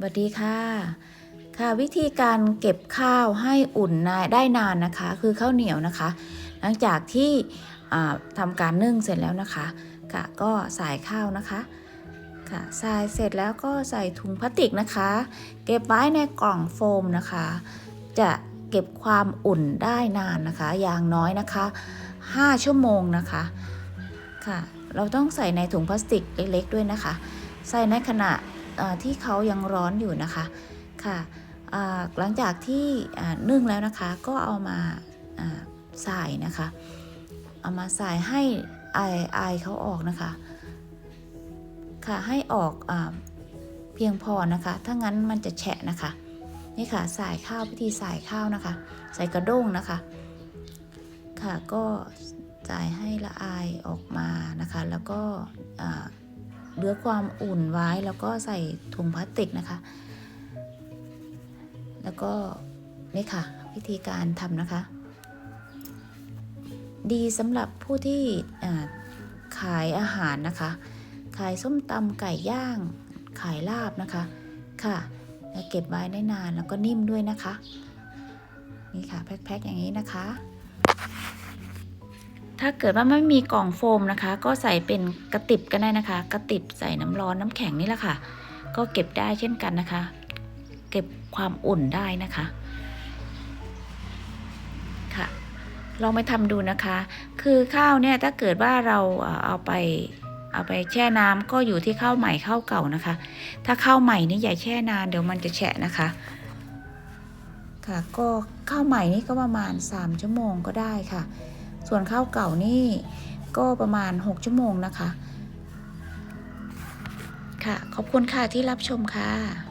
สวัสดีค่ะ ค่ะวิธีการเก็บข้าวให้อุ่นนานได้นานนะคะ คือข้าวเหนียวนะคะ หลังจากที่อ่าทำการนึ่งเสร็จแล้วนะคะค่ะก็ใส่ข้าวนะคะค่ะใส่เสร็จแล้วก็ใส่ถุงพลาสติกนะคะ เก็บไว้ในกล่องโฟมนะคะ จะเก็บความอุ่นได้นานนะคะ อย่างน้อยนะคะ 5 ชั่วโมงนะคะค่ะ เราต้องใส่ในถุงพลาสติกเล็กๆด้วยนะคะ ใส่ในขณะ ที่เขายังร้อนอยู่นะคะค่ะหลังจากที่นึ่งแล้วนะคะก็เอามาใส่นะคะ เอามาใส่ให้ไอไอเขาออกนะคะ ค่ะให้ออกอเพียงพอนะคะ ถ้างั้นมันจะแฉะนะคะ นี่ค่ะใส่ข้าวพิธีใส่ข้าวนะคะ ใส่กระด้งนะคะ ค่ะก็ใส่ให้ละอายออกมานะคะ แล้วก็อ่า เหลือความอุ่นไว้แล้วก็ใส่ถุงพลาสติกนะคะ แล้วก็นี่ค่ะ วิธีการทำนะคะ ดีสำหรับผู้ที่ขายอาหารนะคะ ขายส้มตำไก่ย่าง ขายลาบนะคะค่ะเก็บไว้ได้นานแล้วก็นิ่มด้วยนะคะ นี่ค่ะแพ็คๆอย่างนี้นะคะ ถ้าเกิดว่าไม่มีกล่องโฟมนะคะ ก็ใส่เป็นกระติบก็ได้นะคะ กระติบใส่น้ำร้อนน้ำแข็งนี่แหละค่ะ ก็เก็บได้เช่นกันนะคะ เก็บความอุ่นได้นะคะค่ะ ลองไปทำดูนะคะ คือข้าวเนี่ยถ้าเกิดว่าเราเออเอาไปเอาไปแช่น้ำก็อยู่ที่ข้าวใหม่ข้าวเก่านะคะ ถ้าข้าวใหม่นี่อย่าแช่นานเดี๋ยวมันจะแฉะนะคะ ค่ะก็ข้าวใหม่นี่ก็ประมาณ 3 ชั่วโมงก็ได้ค่ะ ส่วนข้าวเก่านี่ก็ประมาณ 6 ชั่วโมงนะคะ ค่ะ ขอบคุณค่ะที่รับชมค่ะ